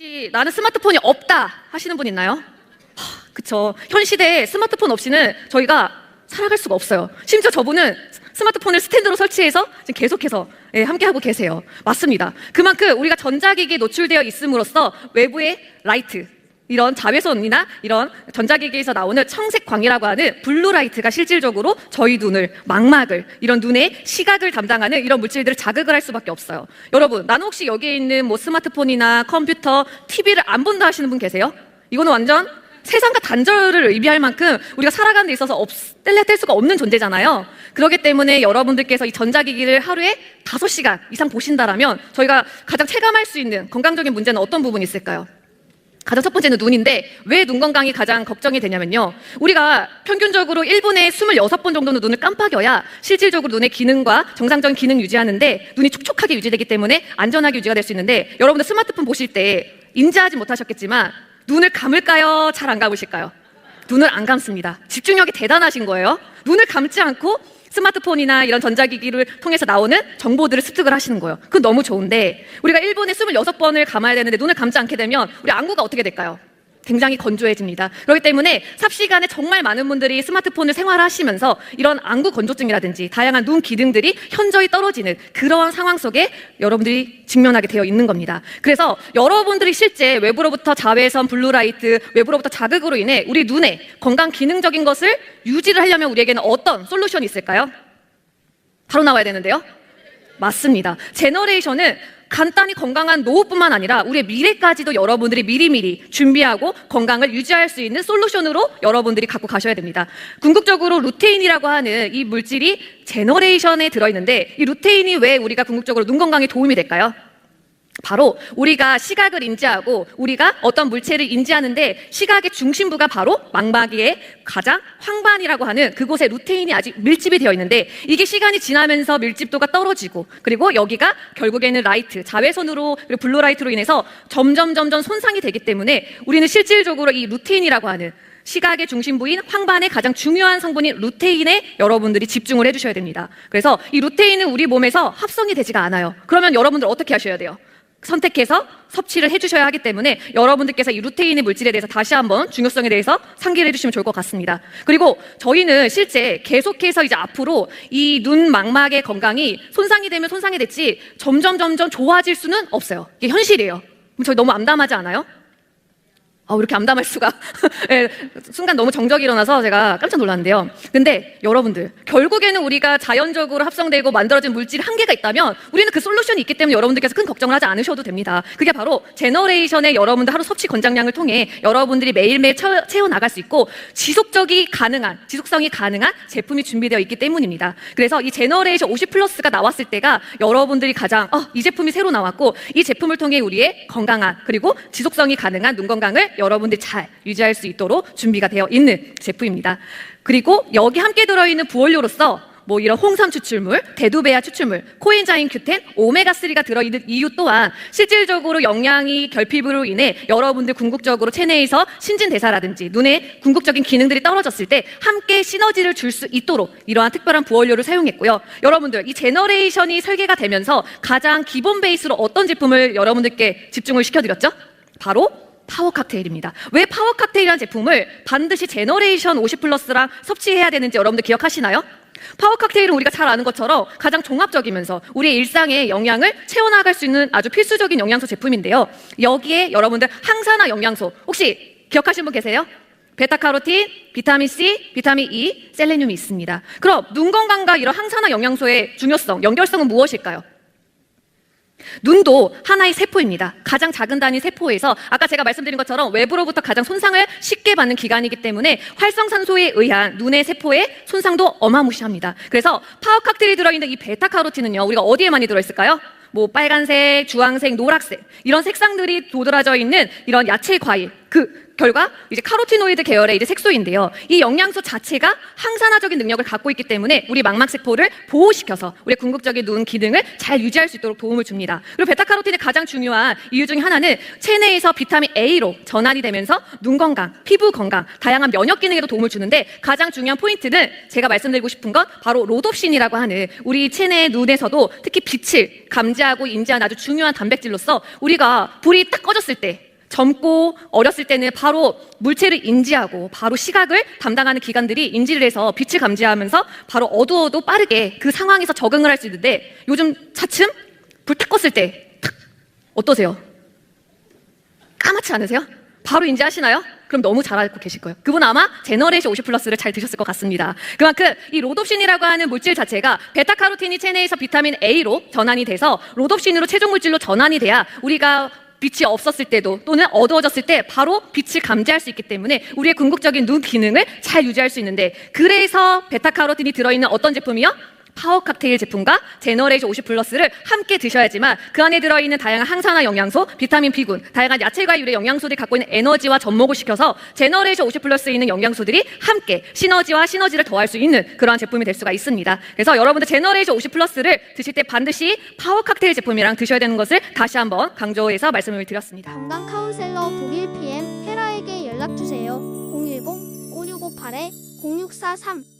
혹시 나는 스마트폰이 없다 하시는 분 있나요? 하, 그쵸. 현 시대에 스마트폰 없이는 저희가 살아갈 수가 없어요. 심지어 저분은 스마트폰을 스탠드로 설치해서 지금 계속해서 예, 함께하고 계세요. 맞습니다. 그만큼 우리가 전자기기에 노출되어 있음으로써 외부의 라이트, 이런 자외선이나 이런 전자기기에서 나오는 청색 광이라고 하는 블루라이트가 실질적으로 저희 눈을 망막을 이런 눈의 시각을 담당하는 이런 물질들을 자극을 할 수밖에 없어요. 여러분, 나는 혹시 여기에 있는 뭐 스마트폰이나 컴퓨터, TV를 안 본다 하시는 분 계세요? 이거는 완전 세상과 단절을 의미할 만큼 우리가 살아가는 데 있어서 없, 뗄래 뗄 수가 없는 존재잖아요. 그렇기 때문에 여러분들께서 이 전자기기를 하루에 5시간 이상 보신다라면 저희가 가장 체감할 수 있는 건강적인 문제는 어떤 부분이 있을까요? 가장 첫 번째는 눈인데 왜 눈 건강이 가장 걱정이 되냐면요. 우리가 평균적으로 1분에 26번 정도는 눈을 깜빡여야 실질적으로 눈의 기능과 정상적인 기능 유지하는데 눈이 촉촉하게 유지되기 때문에 안전하게 유지가 될 수 있는데 여러분들 스마트폰 보실 때 인지하지 못하셨겠지만 눈을 감을까요? 잘 안 감으실까요? 눈을 안 감습니다. 집중력이 대단하신 거예요. 눈을 감지 않고 스마트폰이나 이런 전자기기를 통해서 나오는 정보들을 습득을 하시는 거예요. 그건 너무 좋은데 우리가 1분에 26번을 감아야 되는데 눈을 감지 않게 되면 우리 안구가 어떻게 될까요? 굉장히 건조해집니다. 그렇기 때문에 삽시간에 정말 많은 분들이 스마트폰을 생활하시면서 이런 안구 건조증이라든지 다양한 눈 기능들이 현저히 떨어지는 그러한 상황 속에 여러분들이 직면하게 되어 있는 겁니다. 그래서 여러분들이 실제 외부로부터 자외선, 블루라이트, 외부로부터 자극으로 인해 우리 눈의 건강 기능적인 것을 유지를 하려면 우리에게는 어떤 솔루션이 있을까요? 바로 나와야 되는데요. 맞습니다. 제너레이션은 간단히 건강한 노후뿐만 아니라 우리의 미래까지도 여러분들이 미리미리 준비하고 건강을 유지할 수 있는 솔루션으로 여러분들이 갖고 가셔야 됩니다. 궁극적으로 루테인이라고 하는 이 물질이 제너레이션에 들어있는데 이 루테인이 왜 우리가 궁극적으로 눈 건강에 도움이 될까요? 바로 우리가 시각을 인지하고 우리가 어떤 물체를 인지하는데 시각의 중심부가 바로 망막의 가장 황반이라고 하는 그곳에 루테인이 아직 밀집이 되어 있는데 이게 시간이 지나면서 밀집도가 떨어지고 그리고 여기가 결국에는 라이트, 자외선으로 그리고 블루라이트로 인해서 점점 점점 손상이 되기 때문에 우리는 실질적으로 이 루테인이라고 하는 시각의 중심부인 황반의 가장 중요한 성분인 루테인에 여러분들이 집중을 해주셔야 됩니다. 그래서 이 루테인은 우리 몸에서 합성이 되지가 않아요. 그러면 여러분들 어떻게 하셔야 돼요? 선택해서 섭취를 해주셔야 하기 때문에 여러분들께서 이 루테인의 물질에 대해서 다시 한번 중요성에 대해서 상기를 해주시면 좋을 것 같습니다. 그리고 저희는 실제 계속해서 이제 앞으로 이 눈 망막의 건강이 손상이 되면 손상이 됐지 점점 점점 좋아질 수는 없어요. 이게 현실이에요. 저희 너무 암담하지 않아요? 아, 이렇게 암담할 수가. 예, 순간 너무 정적이 일어나서 제가 깜짝 놀랐는데요. 근데 여러분들, 결국에는 우리가 자연적으로 합성되고 만들어진 물질 한계가 있다면 우리는 그 솔루션이 있기 때문에 여러분들께서 큰 걱정을 하지 않으셔도 됩니다. 그게 바로 제너레이션의 여러분들 하루 섭취 권장량을 통해 여러분들이 매일매일 채워, 채워나갈 수 있고 지속적이 가능한, 지속성이 가능한 제품이 준비되어 있기 때문입니다. 그래서 이 제너레이션 50 플러스가 나왔을 때가 여러분들이 가장, 어, 이 제품이 새로 나왔고 이 제품을 통해 우리의 건강한 그리고 지속성이 가능한 눈 건강을 여러분들이 잘 유지할 수 있도록 준비가 되어 있는 제품입니다. 그리고 여기 함께 들어있는 부원료로서 뭐 이런 홍삼 추출물, 대두베아 추출물, 코엔자임 큐텐, 오메가3가 들어있는 이유 또한 실질적으로 영양이 결핍으로 인해 여러분들 궁극적으로 체내에서 신진대사라든지 눈의 궁극적인 기능들이 떨어졌을 때 함께 시너지를 줄 수 있도록 이러한 특별한 부원료를 사용했고요. 여러분들 이 제너레이션이 설계가 되면서 가장 기본 베이스로 어떤 제품을 여러분들께 집중을 시켜드렸죠? 바로 파워 칵테일입니다. 왜 파워 칵테일이라는 제품을 반드시 제너레이션 50 플러스랑 섭취해야 되는지 여러분들 기억하시나요? 파워 칵테일은 우리가 잘 아는 것처럼 가장 종합적이면서 우리의 일상에 영양을 채워나갈 수 있는 아주 필수적인 영양소 제품인데요. 여기에 여러분들 항산화 영양소 혹시 기억하시는 분 계세요? 베타카로틴, 비타민 C, 비타민 E, 셀레늄이 있습니다. 그럼 눈 건강과 이런 항산화 영양소의 중요성, 연결성은 무엇일까요? 눈도 하나의 세포입니다. 가장 작은 단위 세포에서 아까 제가 말씀드린 것처럼 외부로부터 가장 손상을 쉽게 받는 기관이기 때문에 활성산소에 의한 눈의 세포의 손상도 어마무시합니다. 그래서 파워 칵테일이 들어있는 이 베타카로틴은요, 우리가 어디에 많이 들어있을까요? 뭐 빨간색, 주황색, 노란색 이런 색상들이 도드라져 있는 이런 야채 과일 그 결과 이제 카로티노이드 계열의 이제 색소인데요. 이 영양소 자체가 항산화적인 능력을 갖고 있기 때문에 우리 망막 세포를 보호시켜서 우리 궁극적인 눈 기능을 잘 유지할 수 있도록 도움을 줍니다. 그리고 베타카로틴의 가장 중요한 이유 중에 하나는 체내에서 비타민 A로 전환이 되면서 눈 건강, 피부 건강, 다양한 면역 기능에도 도움을 주는데 가장 중요한 포인트는 제가 말씀드리고 싶은 건 바로 로놉신이라고 하는 우리 체내 눈에서도 특히 빛을 감지 하고 인지하는 아주 중요한 단백질로서 우리가 불이 딱 꺼졌을 때 젊고 어렸을 때는 바로 물체를 인지하고 바로 시각을 담당하는 기관들이 인지를 해서 빛을 감지하면서 바로 어두워도 빠르게 그 상황에서 적응을 할 수 있는데 요즘 차츰 불 탁 껐을 때 탁, 어떠세요? 까맣지 않으세요? 바로 인지하시나요? 그럼 너무 잘 알고 계실 거예요. 그분 아마 제너레이션 50 플러스를 잘 드셨을 것 같습니다. 그만큼 이 로놉신이라고 하는 물질 자체가 베타카로틴이 체내에서 비타민 A로 전환이 돼서 로놉신으로 최종 물질로 전환이 돼야 우리가 빛이 없었을 때도 또는 어두워졌을 때 바로 빛을 감지할 수 있기 때문에 우리의 궁극적인 눈 기능을 잘 유지할 수 있는데 그래서 베타카로틴이 들어있는 어떤 제품이요? 파워 칵테일 제품과 제너레이션 50 플러스를 함께 드셔야지만 그 안에 들어있는 다양한 항산화 영양소, 비타민 B군, 다양한 야채과 유래 영양소들이 갖고 있는 에너지와 접목을 시켜서 제너레이션 50 플러스에 있는 영양소들이 함께 시너지와 시너지를 더할 수 있는 그러한 제품이 될 수가 있습니다. 그래서 여러분들 제너레이션 50 플러스를 드실 때 반드시 파워 칵테일 제품이랑 드셔야 되는 것을 다시 한번 강조해서 말씀을 드렸습니다. 건강 카운셀러 독일 PM 테라에게 연락 주세요. 010 5658 0643